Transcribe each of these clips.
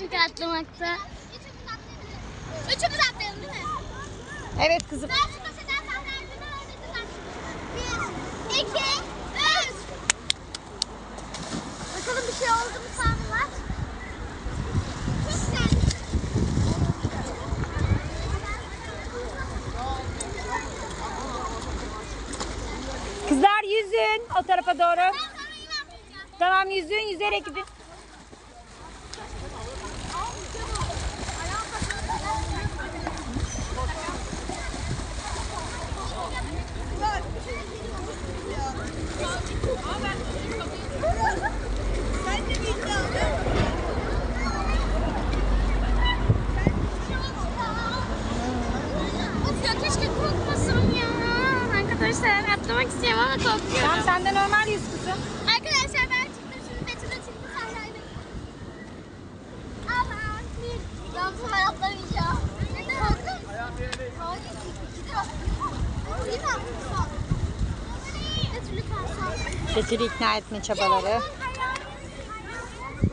atlamakta. Üçümüz atlayalım değil mi? Evet kızım. Ben sen derdini öğretin. Bir, iki, üç. Bakalım bir şey oldu mu sandılar? Kızlar yüzün o tarafa doğru. Tamam yüzün yüzerek gidin. Of ya keşke korkmasam ya. Atlamak istiyorum ama korkuyorum. Tamam sen de normal yüz kızım. Arkadaşlar ben çıktım şimdi Betül'e çıktı sahneye. Ama bir bu sefer atlamayacağım. Neden? Hayır. İkidir atlayacağım. Değil mi? Betül'ü kalsam. Betül'ü ikna etme çabaları.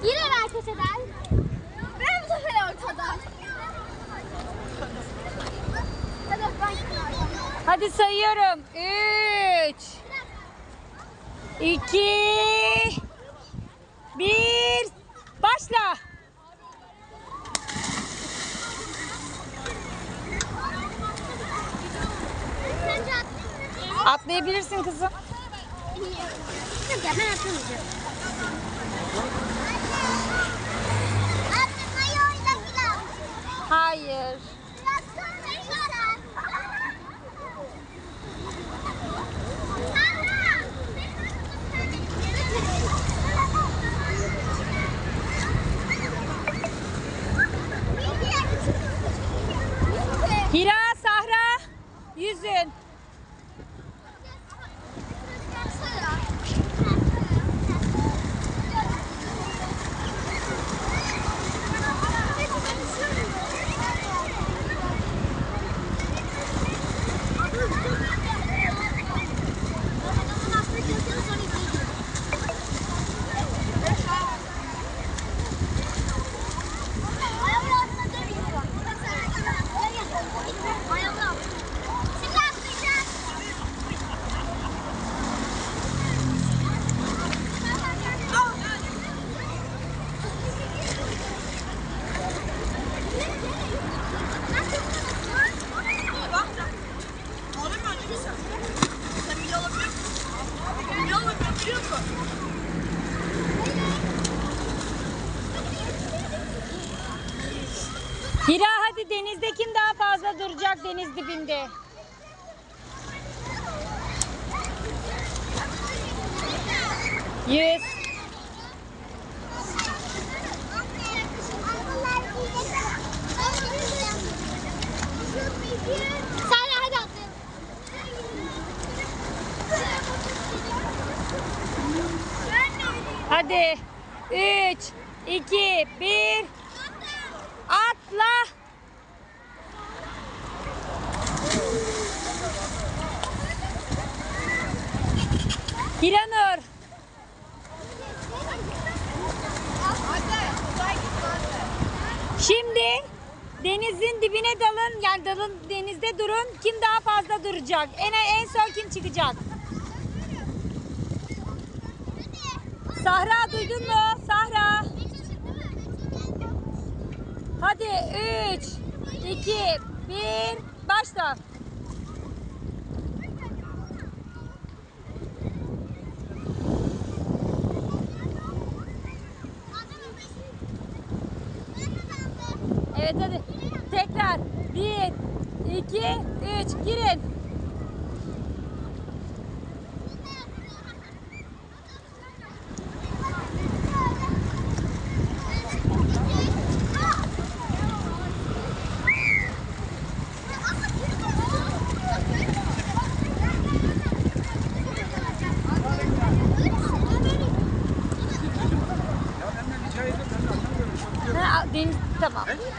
Yine ben köşeden. Ben bu sefer ortadan. Hadi sayıyorum. Üç. İki, Bir. Başla. Atlayabilirsin kızım. Yok ya. Hira, Hira hadi denizde kim daha fazla duracak deniz dibinde? Yüz. Sare hadi atlayalım. Hadi. Üç, iki, bir. Atla. Hiranur. Şimdi denizin dibine dalın. Yani dalın denizde durun. Kim daha fazla duracak? En en son kim çıkacak? Sahra duydun mu? Sahra. Hadi 3, 2, 1, başla. Evet hadi. Tekrar. 1, 2, 3, girin.